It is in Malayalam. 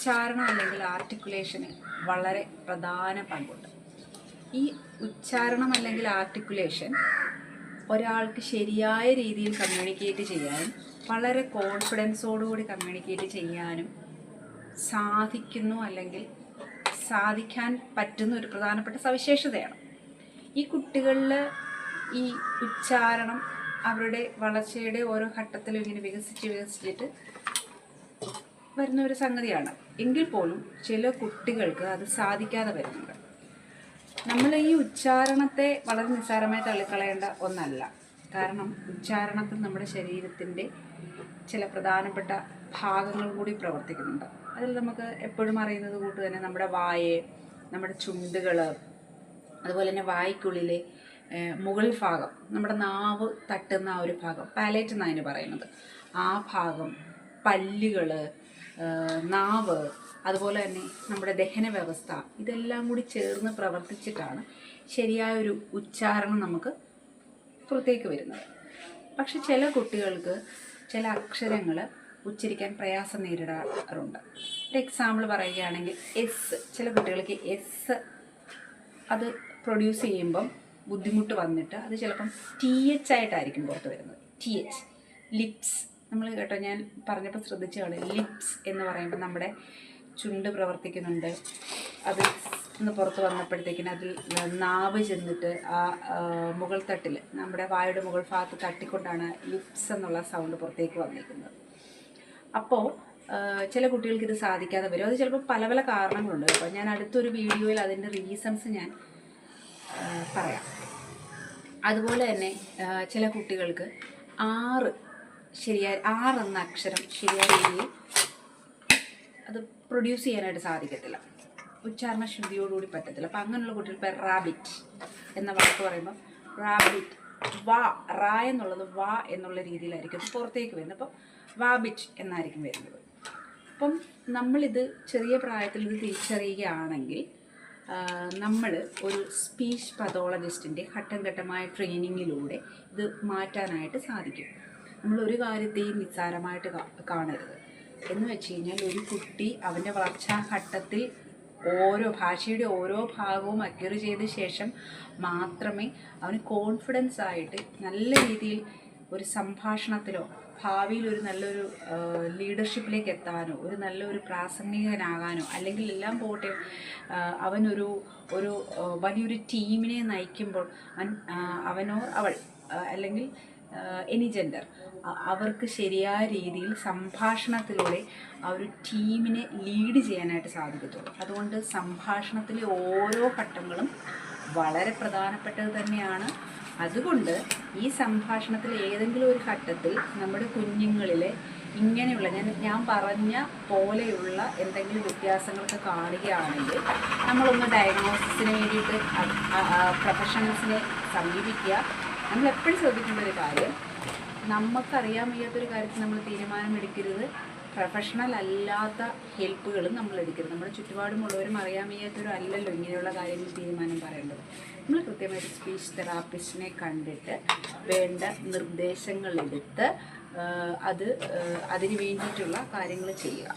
ഉച്ചാരണം അല്ലെങ്കിൽ ആർട്ടിക്കുലേഷന് വളരെ പ്രധാന പങ്കുണ്ട്. ഈ ഉച്ചാരണം അല്ലെങ്കിൽ ആർട്ടിക്കുലേഷൻ ഒരാൾക്ക് ശരിയായ രീതിയിൽ കമ്മ്യൂണിക്കേറ്റ് ചെയ്യാനും വളരെ കോൺഫിഡൻസോടുകൂടി കമ്മ്യൂണിക്കേറ്റ് ചെയ്യാനും സാധിക്കുന്നു അല്ലെങ്കിൽ സാധിക്കാൻ പറ്റുന്ന ഒരു പ്രധാനപ്പെട്ട സവിശേഷതയാണ്. ഈ കുട്ടികളിൽ ഈ ഉച്ചാരണം അവരുടെ വളർച്ചയുടെ ഓരോ ഘട്ടത്തിലും ഇങ്ങനെ വികസിച്ച് വികസിച്ചിട്ട് വരുന്ന ഒരു സംഗതിയാണ്. എങ്കിൽ പോലും ചില കുട്ടികൾക്ക് അത് സാധിക്കാതെ വരുന്നുണ്ട്. നമ്മൾ ഈ ഉച്ചാരണത്തെ വളരെ നിസ്സാരമായി തള്ളിക്കളയേണ്ട ഒന്നല്ല. കാരണം ഉച്ചാരണത്തിൽ നമ്മുടെ ശരീരത്തിന്റെ ചില പ്രധാനപ്പെട്ട ഭാഗങ്ങൾ കൂടി പ്രവർത്തിക്കുന്നുണ്ട്. അതിൽ നമുക്ക് എപ്പോഴും അറിയുന്നത് കൂട്ട് തന്നെ നമ്മുടെ വായ നമ്മുടെ ചുണ്ടുകൾ അതുപോലെ തന്നെ വായ്ക്കുള്ളിലെ മുകൾ ഭാഗം നമ്മുടെ നാവ് തട്ടുന്ന ആ ഒരു ഭാഗം പാലേറ്റ് എന്നാണ് അതിന് പറയുന്നത്. ആ ഭാഗം പല്ലുകൾ നാവ് അതുപോലെ തന്നെ നമ്മുടെ ദഹന വ്യവസ്ഥ ഇതെല്ലാം കൂടി ചേർന്ന് പ്രവർത്തിച്ചിട്ടാണ് ശരിയായ ഒരു ഉച്ചാരണം നമുക്ക് പുറത്തേക്ക് വരുന്നത്. പക്ഷെ ചില കുട്ടികൾക്ക് ചില അക്ഷരങ്ങൾ ഉച്ചരിക്കാൻ പ്രയാസം നേരിടാറുണ്ട്. ഒരു എക്സാമ്പിൾ പറയുകയാണെങ്കിൽ എസ് ചില കുട്ടികൾക്ക് എസ് അത് പ്രൊഡ്യൂസ് ചെയ്യുമ്പം ബുദ്ധിമുട്ട് വന്നിട്ട് അത് ചിലപ്പം ടി എച്ച് ആയിട്ടായിരിക്കും പുറത്ത് വരുന്നത്. ടി എച്ച് ലിപ്സ് നമ്മൾ കേട്ടോ ഞാൻ പറഞ്ഞപ്പോൾ ശ്രദ്ധിച്ച കളി ലിപ്സ് എന്ന് പറയുമ്പോൾ നമ്മുടെ ചുണ്ട് പ്രവർത്തിക്കുന്നുണ്ട്. അത് ഒന്ന് പുറത്ത് വന്നപ്പോഴത്തേക്കിന് അതിൽ നാവ് ചെന്നിട്ട് ആ മുകൾ തട്ടിൽ നമ്മുടെ വായുടെ മുകൾ ഭാഗത്ത് തട്ടിക്കൊണ്ടാണ് ലിപ്സ് എന്നുള്ള സൗണ്ട് പുറത്തേക്ക് വന്നിരിക്കുന്നത് അപ്പോൾ ചില കുട്ടികൾക്ക് ഇത് സാധിക്കാതെ വരും. അത് ചിലപ്പോൾ പല പല കാരണങ്ങളുണ്ട് അപ്പോൾ ഞാൻ അടുത്തൊരു വീഡിയോയിൽ അതിന്റെ റീസൺസ് ഞാൻ പറയാം. അതുപോലെ തന്നെ ചില കുട്ടികൾക്ക് ആറ് ശരിയായ ആറ് എന്ന അക്ഷരം ശരിയായ രീതിയിൽ അത് പ്രൊഡ്യൂസ് ചെയ്യാനായിട്ട് സാധിക്കത്തില്ല. ഉച്ചാരണ ശുദ്ധിയോടുകൂടി പറ്റത്തില്ല. അപ്പം അങ്ങനെയുള്ള കുട്ടികൾ ഇപ്പം റാബിറ്റ് എന്ന വാക്ക് പറയുമ്പോൾ റാബിറ്റ് വാ റാ എന്നുള്ളത് വാ എന്നുള്ള രീതിയിലായിരിക്കും പുറത്തേക്ക് വരുന്നത്. അപ്പം വാബിറ്റ് എന്നായിരിക്കും വരുന്നത്. അപ്പം നമ്മളിത് ചെറിയ പ്രായത്തിൽ ഇത് തിരിച്ചറിയുകയാണെങ്കിൽ നമ്മൾ ഒരു സ്പീച്ച് പതോളജിസ്റ്റിന്റെ ഘട്ടം ഘട്ടമായ ട്രെയിനിങ്ങിലൂടെ ഇത് മാറ്റാനായിട്ട് സാധിക്കും. നമ്മൾ ഒരു കാര്യത്തെയും നിസ്സാരമായിട്ട് കാണരുത്. എന്ന് വെച്ച് കഴിഞ്ഞാൽ ഒരു കുട്ടി അവന്റെ വളർച്ചാ ഘട്ടത്തിൽ ഓരോ ഭാഷയുടെ ഓരോ ഭാഗവും അക്യൂർ ചെയ്ത ശേഷം മാത്രമേ അവന് കോൺഫിഡൻസ് ആയിട്ട് നല്ല രീതിയിൽ ഒരു സംഭാഷണത്തിലോ ഭാവിയിൽ ഒരു നല്ലൊരു ലീഡർഷിപ്പിലേക്ക് എത്താനോ ഒരു നല്ലൊരു പ്രാസംഗികനാകാനോ അല്ലെങ്കിൽ എല്ലാം പോട്ടെ അവനൊരു ഒരു വലിയൊരു ടീമിനെ നയിക്കുമ്പോൾ അവൻ അവനോ അവൾ അല്ലെങ്കിൽ എനി ജെൻഡർ അവർക്ക് ശരിയായ രീതിയിൽ സംഭാഷണത്തിലൂടെ ആ ഒരു ടീമിനെ ലീഡ് ചെയ്യാനായിട്ട് സാധിക്കത്തുള്ളൂ. അതുകൊണ്ട് സംഭാഷണത്തിലെ ഓരോ ഘട്ടങ്ങളും വളരെ പ്രധാനപ്പെട്ടത് തന്നെയാണ്. അതുകൊണ്ട് ഈ സംഭാഷണത്തിൽ ഏതെങ്കിലും ഒരു ഘട്ടത്തിൽ നമ്മുടെ കുഞ്ഞുങ്ങളിലെ ഇങ്ങനെയുള്ള ഞാൻ ഞാൻ പറഞ്ഞ പോലെയുള്ള എന്തെങ്കിലും വ്യത്യാസങ്ങളൊക്കെ കാണുകയാണെങ്കിൽ നമ്മളൊന്ന് ഡയഗ്നോസിസിന് വേണ്ടിയിട്ട് പ്രൊഫഷണൽസിനെ സമീപിക്കുക. നമ്മൾ എപ്പോഴും ശ്രദ്ധിക്കേണ്ട ഒരു കാര്യം നമുക്കറിയാൻ വയ്യാത്തൊരു കാര്യത്തിൽ നമ്മൾ തീരുമാനമെടുക്കരുത്. പ്രൊഫഷണൽ അല്ലാത്ത ഹെൽപ്പുകളും നമ്മൾ എടുക്കരുത്. നമ്മുടെ ചുറ്റുപാടുമുള്ളവരും അറിയാൻ വയ്യാത്തൊരു അല്ലല്ലോ ഇങ്ങനെയുള്ള കാര്യങ്ങൾ തീരുമാനം പറയേണ്ടത്. നമ്മൾ കൃത്യമായിട്ട് സ്പീച്ച് തെറാപ്പിസ്റ്റിനെ കണ്ടിട്ട് വേണ്ട നിർദ്ദേശങ്ങൾ എടുത്ത് അത് അതിന് വേണ്ടിയിട്ടുള്ള കാര്യങ്ങൾ ചെയ്യുക.